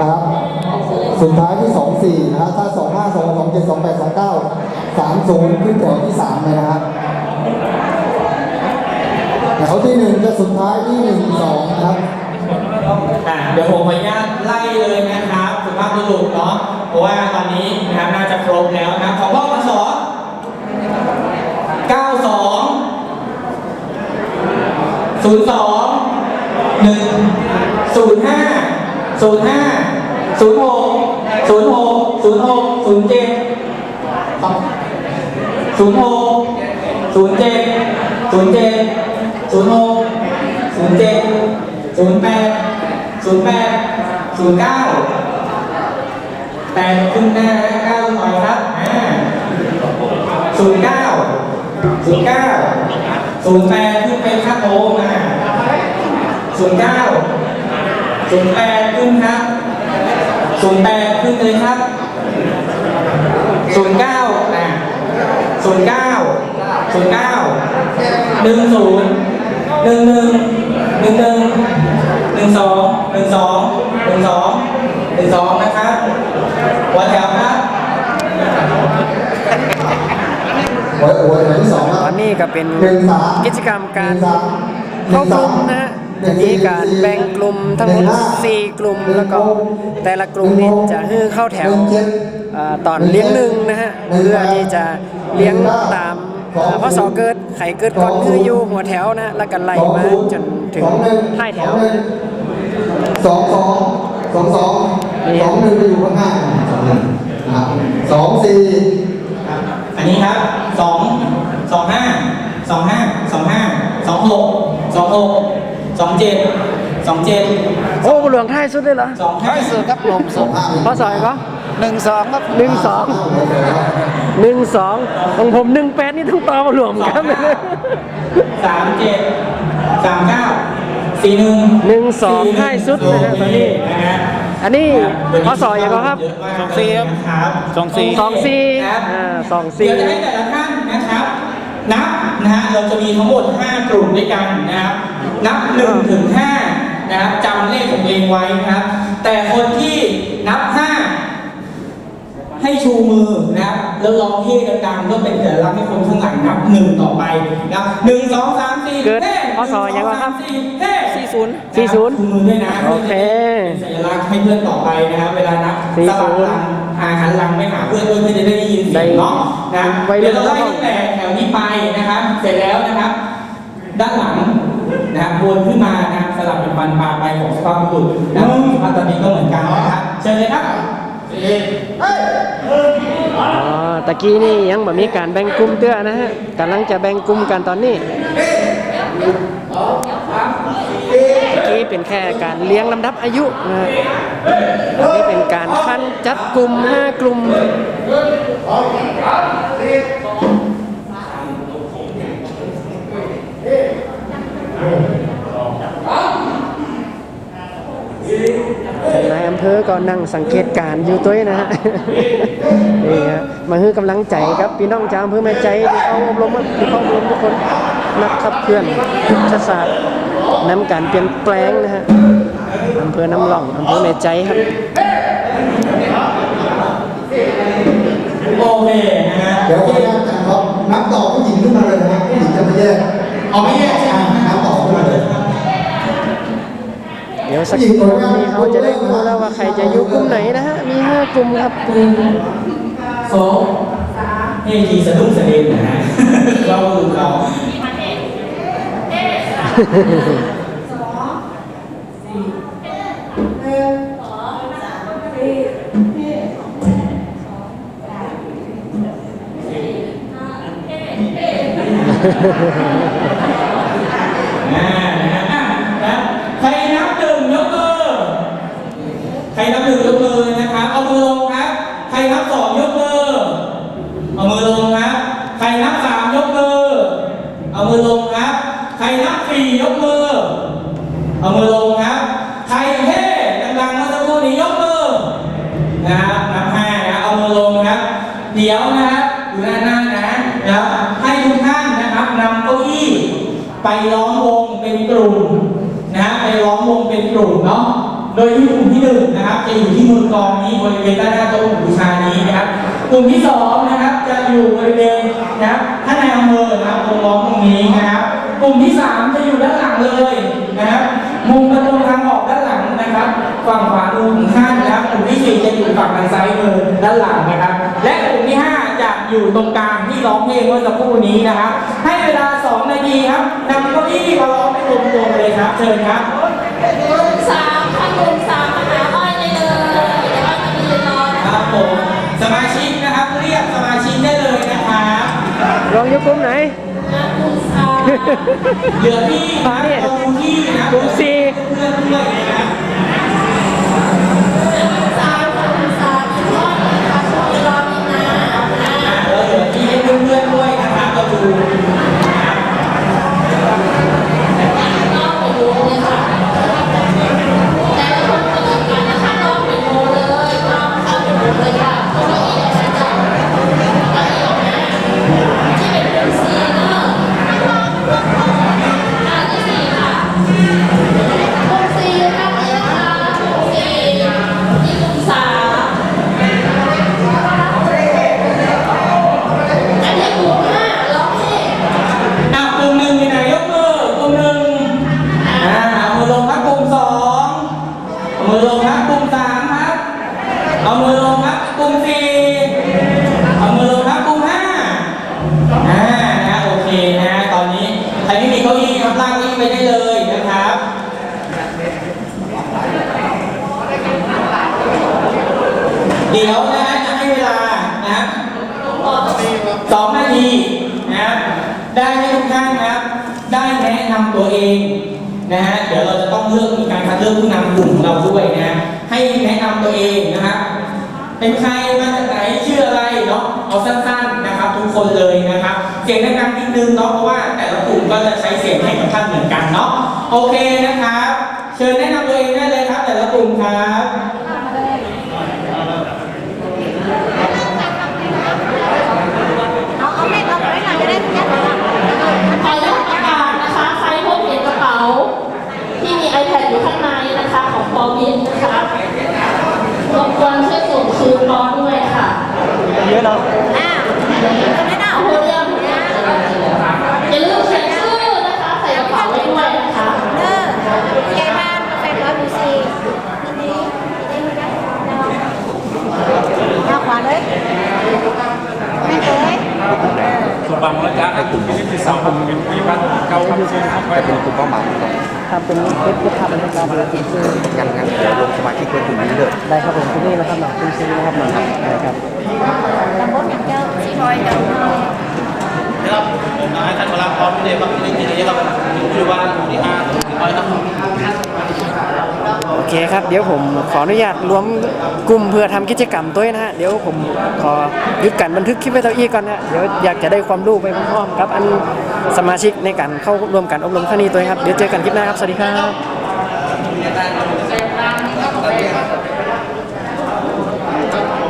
นะครับสุดท้ายที่สองสี่นะฮะถ้าสองห้าสองสองเจ็ดสองแปดสองเก้าสามศูนย์ขึ้นแถวที่สามเลยนะฮะแถวที่หนึ่งจะสุดท้ายที่หนึ่งสองนะครับอะเดี๋ยวผมขออนุญาตไล่เลยนะครับสุภาพบุรุษเนาะเพราะว่าตอนนี้นะครับน่าจะครบแล้วนะครับของพ่อมาสอน92 02 1 05 05 06 06 06 07 06 07 07 06 07 08 08 09แต่ขึ้นหน้าเก้าหน่อยครับอ่า09 09 08ขึ้นไปครับโอ้มา09 08ขึ้นครับ 08ขึ้นเลยครับ09อะ09 09หนึ่งศูนย์หนึ่งหนึ่งหนึ่งหนึ่งหนึ่งสองหนึ่งสองหนึ่งสองหนึ่งสองนะครับหัวแถวครับหัวหัวแถวที่สองครับตอนนี้ก็เป็นหนึ่งสามกิจกรรมการหนึ่งสามเข้ากลุ่มนะฮะหนึ่ จะงมีสี่การแบ่งกลุ่มทั้งหมด4 กลุ่มแล้วก็แต่ละกลุ่มนี้จะฮือเข้าแถวหนึ่งเจ็ดเอ่อตอนเลี้ยงหนึ่งนะฮะเพื่อที่จะเลี้ยงตามสองเอ่อพศเกิดไข่เกิดก่อนสองฮืออยู่หัวแถวนะแล้วก็ไล่มาจนถึงท้ายแถวสองสองสองสองสองหนึ่งไปอยู่ข้างหน้านะครับสองสี่ครับอันนี้ครับสองสองห้าสองห้าสองห้าสองหกสองหกสอง เจ็ดสองเจ็ดโอ้หลวงท้ายสุดเลยเหรอสองห้าสุดครับลมสุดพศอะไรก็หนึ่งสองครับหนึ่งสองหนึ่งสองของผมหนึ่งแปดนี่ต้องต่อมารวมกันเลยสามเจ็ดสามเก้าสี่หนึ่งหนึ่งสองท้ายสุดนะฮะตอนนี้นะฮะอันนี้พศอย่างก็ครับสองสี่ครับสองสี่สองสี่ครับอ่าสองสี่เดี๋ยวจะให้แต่ละท่านนะครับนับ นะฮะเราจะมีทั้งหมด 5 กลุ่มด้วยกันนะครับ นับ1ถึง5นะครับจำเลขของตัวเองไว้นะครับ แต่คนที่นับ 5 ให้ชูมือนะครับแล้วร้องเฮ่ดังๆเพื่อเป็นสัญลักษณ์ให้คนข้างหลังนับหนึ่งต่อไปนะครับหนึ่งสองสามสี่เกิดเฮ้พศยังไงครับหนึ่งสองสามสี่เฮ้สี่ศูนย์สี่ศูนย์ชูมือด้วยนะโอเคเป็นสัญลักษณ์ให้เพื่อนต่อไปนะครับเวลานับสี่สศูลับนย์หลังหาหันหลังไปหาเพื่อนเพื่อนเพื่อนจะได้ยินเสียงเนาะนะวัยรุ่เดี๋ยนวเราไล่ตั้งแต่แถวนี้ไปนะครับ เสร็จแล้วนะครับ ด้านหลังนะครับวนขึ้นมานะครับสลับเป็นปันปลาไปของสภาพบุรุษนะครับสภาพตอนนี้ก็เหมือนกันนะครับเชิญเลยครับอ๋อตะกี้นี่ยังแบบมีการแบ่งกลุ่มเตื้อนะฮะกำลังจะแบ่งกลุ่มกันตอนนี้ตะกี้เป็นแค่การเลี้ยงลำดับอายุนะฮะอันนี้เป็นการคันจัดกลุ่มห้ากลุ่ม นายอำเภอก็นั่งสังเกตการณ์อยู่ตัวนะฮะนี่ฮะมาให้กำลังใจครับพี่น้องชาวอำเภอแม่ใจที่เขาอบรมที่เขาอบรมทุกคนนักขับเคลื่อนยุทธศาสตร์นำการเปลี่ยนแปลงนะฮะอำเภอน้ำหล่องอำเภอแม่ใจครับโอเคนะฮะเดี๋ยวขออนุญาตจัดครับนับต่อผู้หญิงขึ้นมาเลยนะครับผู้หญิงจะไม่แยกเอาไม่แยกใช่ไหมนับต่อขึ้นมาเลย เดี๋ยวสักครู่นี้เขาจะได้รู้แล้วว่าใครจะอยู่กลุ่มไหนนะฮะ มีห้ากลุ่มครับสองให้ทีสะดุ้งสะเด็นนะฮะเราดูเราอ่านะฮะอะนะใครนับหนึ่งยกมือ ใครนับหนึ่งยกมือนะครับ เอามือลงครับ ใครนับสองยกมือ เอามือลงครับ ใครนับสามยกมือ เอามือลงครับ ใครนับสี่ยกมือ เอามือลงครับ ใครเฮ่ดังๆเมื่อสักครู่นี้ยกมือ นะครับนับห้านะเอามือลงนะ ครับเดี๋ยวนะครับอยู่ด้านหน้านะนะครับให้ทุกท่านนะครับนำเก้าอี้ไปล้อมวงเป็นกลุ่มนะไปล้อมวงเป็นกลุ่มเนาะโดยที่กลุ่มที่หนึ่งนะครับจะอยู่ที่มือกองนี้บริเวณด้านหน้าโต๊ะบูชานี้นะครับ กลุ่มที่สองนะครับจะอยู่บริเวณนะครับท่านนายอำเภอนะครับวงล้อมตรงนี้นะครับ กลุ่มที่สามจะอยู่ด้านหลังเลยนะครับมุมประตูทางออกด้านหลังนะครับ ฝั่งขวามือของท่าน ที่สี่จะอยู่ฝั่งทางซ้ายมือด้านหลังนะครับ และกลุ่มที่ห้าจะอยู่ตรงกลางที่ร้องเพลงเมื่อสักครู่นี้นะครับ ให้เวลาสองนาทีครับนำเก้าอี้มาร้องให้รวมตัวเลยครับเชิญครับกลุ่มสามค่ะกลุ่มสามมาหาอ้อยได้เลยเดี๋ยวอ้อยจะไปยืนรอนะครับผมสมาชิกนะครับเรียกสมาชิกได้เลยนะครับลองยกกลุ่มไหนกลุ่มสามเหลือที่มาเนี่ยประตูที่นะกลุ่มสี่เพื่อนๆด้วยนะครับ สามค่ะกลุ่มสามยืนรอนะคะช่วยรอนิดนานะอ่าแล้วเหลือที่ให้เพื่อน เก้าอี้ได้เลยนะครับเดี๋ยวนะจะให้เวลานะสองนาทีนะครับได้ให้ทุกท่านนะได้แนะนำตัวเองนะฮะเดี๋ยวเราจะต้องเลือกมีการคัดเลือกผู้นำกลุ่มของเราด้วยนะให้แนะนำตัวเองนะครับเป็นใครมาจากไหนชื่ออะไรเนาะเอาสั้นๆนะครับ ทุกคนเลยนะครับเสียงดังๆนิดนึงเนาะเพราะว่าแต่ กลุ่มก็จะใช้เสียงให้กับท่านเหมือนกันเนาะโอเคนะครับ เชิญแนะนำตัวเองได้เลยครับ แต่ละกลุ่มครับ เอาเอาไม่เอาไปหน่อยจะได้ยัดขออนุญาตประกาศนะคะ ใครพบเห็นกระเป๋า ที่มี iPad อยู่ข้างในนะคะของปอบินนะคะรบกวนช่วยส่งคืนปอด้วยค่ะ เยอะเนาะ อ่าไม่น่าเอาเรื่องนะอย่าลืมเขียนชื่อนะคะ ใส่กระเป๋าไว้ด้วยนะคะ เออใหญ่บ้านเป็นร้อยบูซีเอาขวาเลยไม่เคย ส่วนบางระยะไอ้กลุ่มที่สองผมยังมีบ้านเก่าครับซึ่งเขาไป เป็นกลุ่มเป้าหมายก่อน ทำเป็นคลิป ที่ทำบรรยากาศเลยจริงงั้นงั้นเดี๋ยวลงสมาชิกเพื่อนกลุ่มนี้เลยๆได้ครับผมที่นี่นะครับหนักคุณซีนะครับหนักนะครับตำบลอย่างเจ้าสีบอยเจ้านะครับผมนายท่านมารับพร้อมด้วยครับนี่คือนี่ครับคือว่าหมู่ที่ห้าหมู่ที่ร้อยครับโอเคครับเดี๋ยวผมขออนุญาตรวมกลุ่มเพื่อทำกิจกรรมด้วยนะฮะเดี๋ยวผมขอหยุดการบันทึกคลิปไว้เท่าอี้ก่อนนะเดี๋ยวอยากจะได้ความรู้ไปพร้อมๆกับอันสมาชิกในการเข้าร่วมการอบรมครั้งนี้ตัวเองครับเดี๋ยวเจอกันคลิปหน้าครับสวัสดีครับ back on the